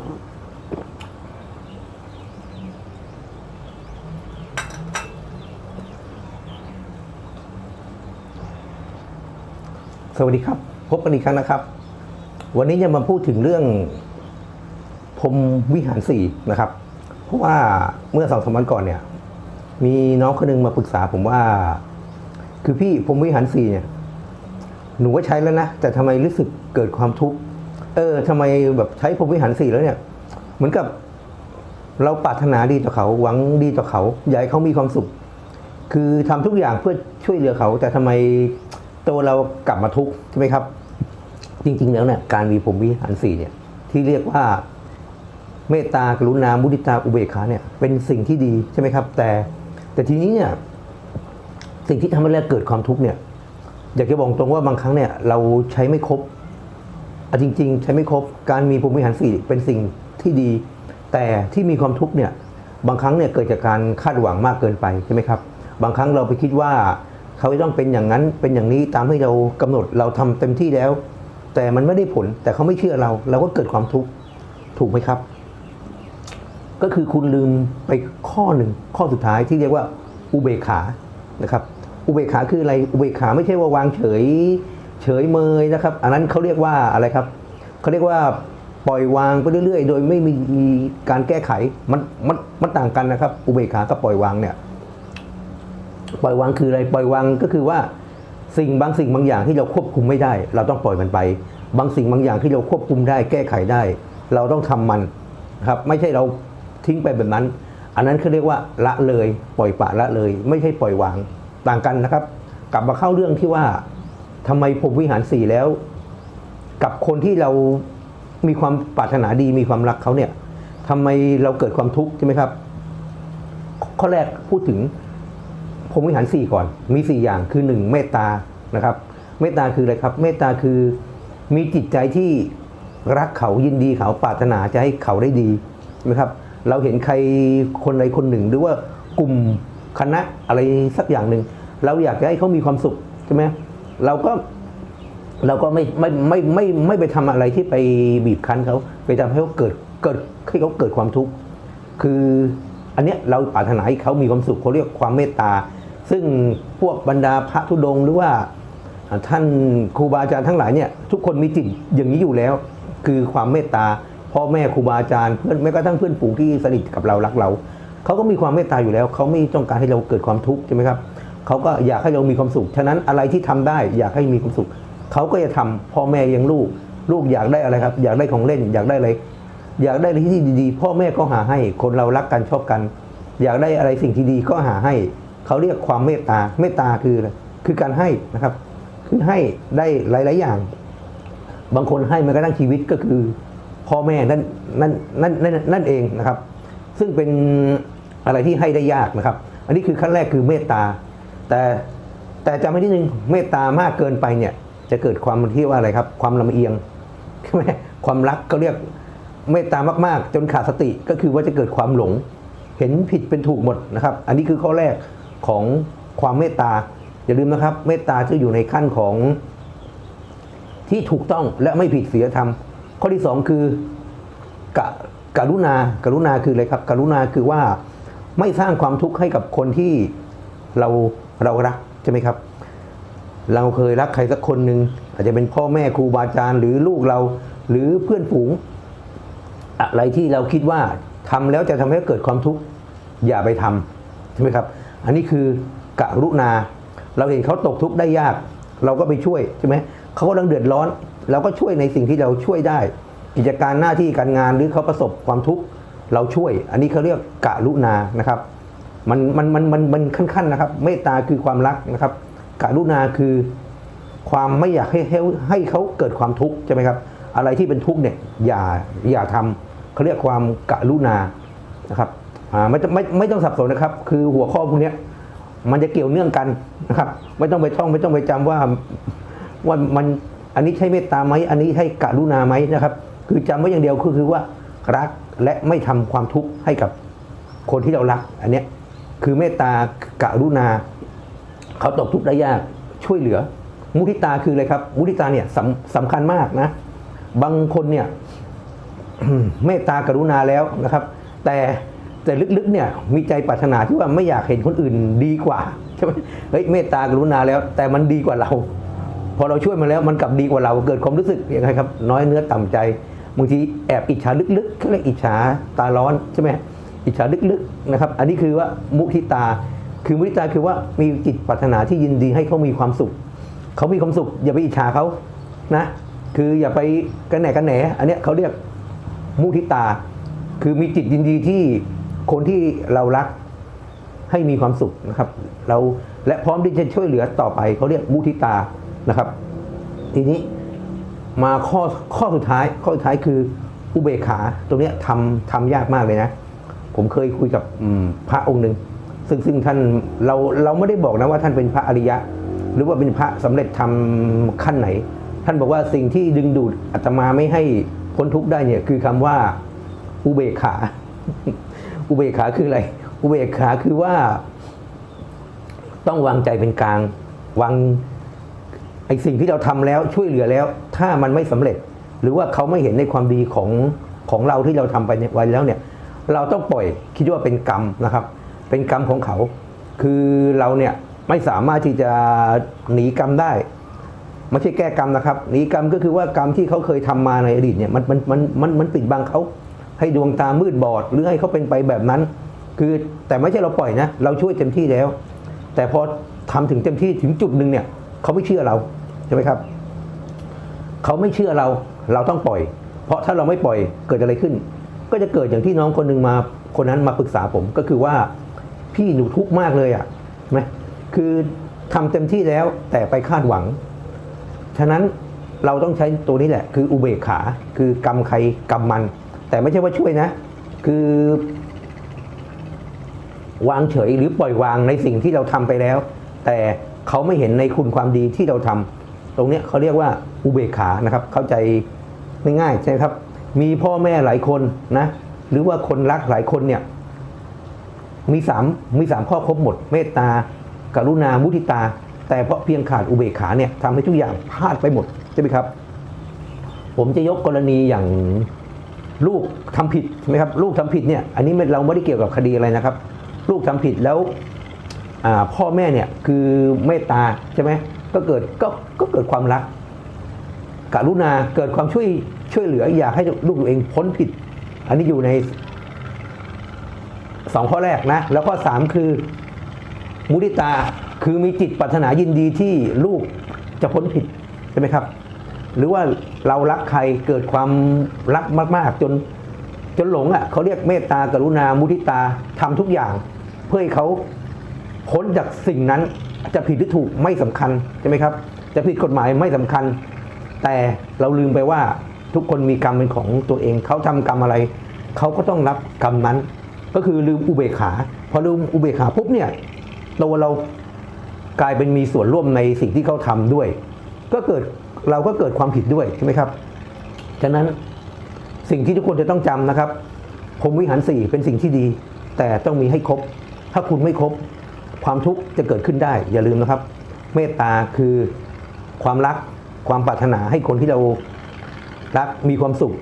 สวัสดีครับ พบกันอีกครั้งนะครับ วันนี้จะมาพูดถึงเรื่องพรมวิหารสี่นะครับ เพราะว่าเมื่อสองสามวันก่อนเนี่ย มีน้องคนหนึงมาปรึกษาผมว่า คือพี่พรมวิหารสี่เนี่ย หนูก็ใช้แล้วนะ แต่ทำไมรู้สึกเกิดความทุกข์ เออทำไมแบบใช้พรมวิหารสี่แล้วเนี่ย เหมือนกับเราปรารถนาดีต่อเขา หวังดีต่อเขาอยากให้เขามีความสุข คือทำทุกอย่างเพื่อช่วยเหลือเขา แต่ทำไมตัวเรากลับมาทุกข์ใช่ไหมครับ จริง ๆ แล้วเนี่ยการมีผมวิหารสี่เนี่ย ที่เรียกว่าเมตตากรุณามุทิตาอุเบกขาเนี่ยเป็นสิ่งที่ดีใช่ไหมครับ แต่แต่ทีนี้เนี่ยสิ่งที่ทำให้เราเกิดความทุกข์เนี่ย อยากจะบอกตรงว่าบางครั้งเนี่ย เราใช้ไม่ครบ อะจริง ๆ ใช้ไม่ครบการมีภูมิหารสี่เป็นสิ่งที่ดี แต่ที่มีความทุกข์เนี่ยบางครั้งเนี่ยเกิดจากการคาดหวังมากเกินไปใช่ไหมครับบางครั้งเราไปคิดว่า เขาจะต้องเป็นอย่างนั้นเป็นอย่างนี้ตามที่เรากำหนดเราทำเต็มที่แล้ว แต่มันไม่ได้ผลแต่เขาไม่เชื่อเรา เราก็เกิดความทุกข์ถูกไหมครับ ก็คือคุณลืมไปข้อหนึ่งข้อสุดท้ายที่เรียกว่าอุเบกขานะครับ อุเบกขาคืออะไรอุเบกขาไม่ใช่ว่าวางเฉย เฉยเมยนะครับ อันนั้นเขาเรียกว่าอะไรครับเขาเรียกว่าปล่อยวางไปเรื่อยๆ โดยไม่มีการแก้ไขมันมันมันต่างกันนะครับ อุเบกขากับปล่อยวางเนี่ย ปล่อยวางคืออะไรปล่อยวางก็คือว่าสิ่งบางสิ่งบางอย่างที่เราควบคุมไม่ได้ เราต้องปล่อยมันไป บางสิ่งบางอย่างที่เราควบคุมได้ แก้ไขได้ เราต้องทำมันครับ ไม่ใช่เราทิ้งไปแบบนั้น อันนั้นเขาเรียกว่าละเลย ปล่อยปละละเลย ไม่ใช่ปล่อยวางต่างกันนะครับ กลับมาเข้าเรื่องที่ว่า ทำไมผมวิหารสี่แล้ว กับคนที่เรามีความปรารถนาดีมีความรักเขาเนี่ยทำไมเราเกิดความทุกข์ใช่ไหมครับ ข้อแรกพูดถึงพรมวิหารสี่ก่อน มีสี่อย่างคือหนึ่งเมตตานะครับ เมตตาคืออะไรครับ เมตตาคือมีจิตใจที่รักเขายินดีเขาปรารถนาจะให้เขาได้ดีใช่ไหมครับ เราเห็นใครคนใดคนหนึ่ง หรือว่ากลุ่มคณะอะไรสักอย่างหนึ่งเราอยากจะให้เขามีความสุขใช่ไหม เราก็เราก็ไม่ไม่ไม่ไม่ไม่ไม่ไปทำอะไรที่ไปบีบคั้นเขาไปทำให้เขาเกิดเกิดให้เขาเกิดความทุกข์คืออันเนี้ยเราปรารถนาให้เขามีความสุขเขาเรียกความเมตตา ซึ่งพวกบรรดาพระธุดงหรือว่าท่านครูบาอาจารย์ทั้งหลายเนี่ยทุกคนมีจิตอย่างนี้อยู่แล้ว คือความเมตตาพ่อแม่ครูบาอาจารย์เพื่อนแม้กระทั่งเพื่อนฝูงที่สนิทกับเรารักเราเขาก็มีความเมตตาอยู่แล้วเขาไม่ต้องการให้เราเกิดความทุกข์ใช่ไหมครับ เขาก็อยากให้เรามีความสุข ฉะนั้นอะไรที่ทำได้ อยากให้มีความสุข เขาก็จะทำพ่อแม่เลี้ยงลูก ลูกอยากได้อะไรครับ อยากได้ของเล่น อยากได้อะไรอยากได้อะไรที่ดีๆ พ่อแม่ก็หาให้ คนเรารักกันชอบกัน อยากได้อะไรสิ่งที่ดีก็หาให้ เขาเรียกความเมตตา เมตตาคืออะไรคือการให้นะครับ คือให้ได้หลาย ๆ อย่าง บางคนให้มันก็ตั้งชีวิตก็คือ พ่อแม่นั่นนั่นนั่นนั่นเองนะครับ ซึ่งเป็นอะไรที่ให้ได้ยากนะครับ อันนี้คือขั้นแรกคือเมตตา แต่แต่จำไว้นิดนึงเมตตามากเกินไปเนี่ย จะเกิดความที่ว่าอะไรครับ ความลำเอียงใช่ไหมความรักก็เรียกเมตตามากๆ จนขาดสติก็คือว่าจะเกิดความหลง เห็นผิดเป็นถูกหมดนะครับ อันนี้คือข้อแรกของความเมตตาอย่าลืมนะครับ เมตตาจะอยู่ในขั้นของที่ถูกต้องและไม่ผิดศีลธรรม ข้อที่สองคือกะกรุณากรุณาคืออะไรครับ กรุณาคือว่าไม่สร้างความทุกข์ให้กับคนที่เรา เรารักใช่ไหมครับ เราเคยรักใครสักคนหนึ่งอาจจะเป็นพ่อแม่ครูบาอาจารย์หรือลูกเราหรือเพื่อนฝูง อะไรที่เราคิดว่าทำแล้วจะทำให้เกิดความทุกข์อย่าไปทำใช่ไหมครับ อันนี้คือกะรุณา เราเห็นเขาตกทุกข์ได้ยาก เราก็ไปช่วยใช่ไหมเขากำลังเดือดร้อน เราก็ช่วยในสิ่งที่เราช่วยได้ กิจการหน้าที่การงานหรือเขาประสบความทุกข์เราช่วย อันนี้เขาเรียกกะรุณานะครับ มันมันมันมันมันขั้นๆนะครับ เมตตาคือความรักนะครับ กรุณาคือความไม่อยากให้ให้ให้เขาเกิดความทุกข์ใช่ไหมครับ อะไรที่เป็นทุกข์เนี่ยอย่าอย่าทำเขาเรียกความกรุณานะครับอ่าไม่ต้องไม่ไม่ต้องสับสนนะครับ คือหัวข้อพวกนี้มันจะเกี่ยวเนื่องกันนะครับ ไม่ต้องไปท่องไม่ต้องไปจำว่าว่ามันอันนี้ใช่เมตตาไหมอันนี้ใช่กรุณาไหมนะครับ คือจำไว้อย่างเดียวคือคือว่ารักและไม่ทำความทุกข์ให้กับคนที่เรารัก อันเนี้ย คือเมตตากรุณา เขาตกทุกข์ได้ยากช่วยเหลือ มุทิตาคืออะไรครับ มุทิตาเนี่ยสำสำคัญมากนะ บางคนเนี่ยเมตตากรุณาแล้วนะครับ แต่แต่ลึกๆเนี่ยมีใจปรารถนาที่ว่าไม่อยากเห็นคนอื่นดีกว่าใช่ไหมเฮ้ยเมตตากรุณาแล้ว แต่มันดีกว่าเรา พอเราช่วยมันแล้วมันกลับดีกว่าเราเกิดความรู้สึกยังไงครับ น้อยเนื้อต่ำใจบางทีแอบอิจฉาลึกๆเขาเรียกอิจฉาตาร้อนใช่ไหม อิจฉาลึกๆนะครับ อันนี้คือว่ามุทิตา คือมุทิตาคือว่ามีจิตปรารถนาที่ยินดีให้เขามีความสุข เขามีความสุข อย่าไปอิจฉาเขานะ คืออย่าไปกันแหนกันแหน อันเนี้ยเขาเรียกมุทิตา คือมีจิตยินดีที่คนที่เรารักให้มีความสุขนะครับ เราและพร้อมที่จะช่วยเหลือต่อไปเขาเรียกมุทิตานะครับ ทีนี้มาข้อข้อสุดท้ายข้อสุดท้ายคืออุเบกขาตรงเนี้ยทำทำยากมากเลยนะ ผมเคยคุยกับอืมพระองค์หนึ่งซึ่งซึ่งท่านเราเราไม่ได้บอกนะว่าท่านเป็นพระอริยะ หรือว่าเป็นพระสำเร็จทำขั้นไหน ท่านบอกว่าสิ่งที่ดึงดูดอาตมาไม่ให้พ้นทุกข์ได้เนี่ยคือคำว่าอุเบกขา อุเบกขาคืออะไร อุเบกขาคือว่า ต้องวางใจเป็นกลาง วางไอ้สิ่งที่เราทำแล้วช่วยเหลือแล้ว ถ้ามันไม่สำเร็จ หรือว่าเขาไม่เห็นในความดีของของเราที่เราทำไปเนี่ยไว้แล้วเนี่ย เราต้องปล่อยคิดว่าเป็นกรรมนะครับ เป็นกรรมของเขา คือเราเนี่ยไม่สามารถที่จะหนีกรรมได้ไม่ใช่แก้กรรมนะครับหนีกรรมก็คือว่ากรรมที่เขาเคยทำมาในอดีตเนี่ยมันมันมันมันมันปิดบังเขาให้ดวงตามืดบอดหรือให้เขาเป็นไปแบบนั้น คือแต่ไม่ใช่เราปล่อยนะ เราช่วยเต็มที่แล้ว แต่พอทำถึงเต็มที่ถึงจุดหนึ่งเนี่ยเขาไม่เชื่อเราใช่ไหมครับเขาไม่เชื่อเราเราต้องปล่อย เพราะถ้าเราไม่ปล่อยเกิดอะไรขึ้น ก็จะเกิดอย่างที่น้องคนหนึ่งมาคนนั้นมาปรึกษาผมก็คือว่าพี่หนูทุกข์มากเลยอะ่ะไหมคือทำเต็มที่แล้วแต่ไปคาดหวัง ฉะนั้นเราต้องใช้ตัวนี้แหละ คืออุเบกขา คือกรรมใครกรรมมัน แต่ไม่ใช่ว่าช่วยนะ คือ วางเฉยหรือปล่อยวางในสิ่งที่เราทำไปแล้ว แต่เขาไม่เห็นในคุณความดีที่เราทำตรงนี้เขาเรียกว่าอุเบกขานะครับ เข้าใจง่ายๆใช่ไหมครับ มีพ่อแม่หลายคนนะ หรือว่าคนรักหลายคนเนี่ย มีสามมีสามข้อครบหมด เมตตา กรุณา มุทิตา แต่เพราะเพียงขาดอุเบกขาเนี่ยทำให้ทุกอย่างพลาดไปหมดใช่ไหมครับ ผมจะยกกรณีอย่างลูกทำผิดใช่ไหมครับ ลูกทำผิดเนี่ย อันนี้เราไม่ได้เกี่ยวกับคดีอะไรนะครับ ลูกทำผิดแล้วพ่อแม่เนี่ยคือเมตตาใช่ไหมก็เกิดก็ก็เกิดความรัก กรุณาเกิดความช่วยช่วยเหลืออยากให้ลูกตัวเองพ้นผิด อันนี้อยู่ในสองข้อแรกนะ แล้วข้อสามคือมุทิตาคือมีจิตปรารถนายินดีที่ลูกจะพ้นผิดใช่ไหมครับ หรือว่าเรารักใครเกิดความรักมากๆ จนจนหลงอะเขาเรียกเมตตากรุณามุทิตาทำทุกอย่าง เพื่อให้เขาพ้นจากสิ่งนั้นจะผิดหรือถูกไม่สำคัญใช่ไหมครับ จะผิดกฎหมายไม่สำคัญ แต่เราลืมไปว่าทุกคนมีกรรมเป็นของตัวเองเขาทำกรรมอะไร เขาก็ต้องรับกรรมนั้น ก็คือลืมอุเบกขา พอลืมอุเบกขาปุ๊บเนี่ยตัวเรากลายเป็นมีส่วนร่วมในสิ่งที่เขาทำด้วย ก็เกิดเราก็เกิดความผิดด้วยใช่ไหมครับฉะนั้นสิ่งที่ทุกคนจะต้องจำนะครับพรหมวิหารสี่เป็นสิ่งที่ดี แต่ต้องมีให้ครบ ถ้าคุณไม่ครบ ความทุกข์จะเกิดขึ้นได้ อย่าลืมนะครับ เมตตาคือความรัก ความปรารถนาให้คนที่เรารักมีความสุข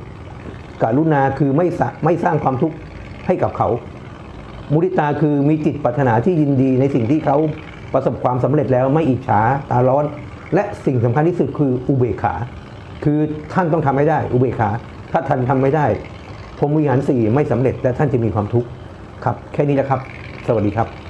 กรุณาคือไม่สะไม่สร้างความทุกข์ให้กับเขา มุทิตาคือมีจิตปรารถนาที่ยินดีในสิ่งที่เขาประสบความสำเร็จแล้วไม่อิจฉาตาร้อน และสิ่งสำคัญที่สุดคืออุเบกขา คือท่านต้องทำให้ได้ อุเบกขา ถ้าท่านทำไม่ได้พรมวิหารสี่ไม่สำเร็จและท่านจะมีความทุกข์ครับ แค่นี้แหละครับ สวัสดีครับ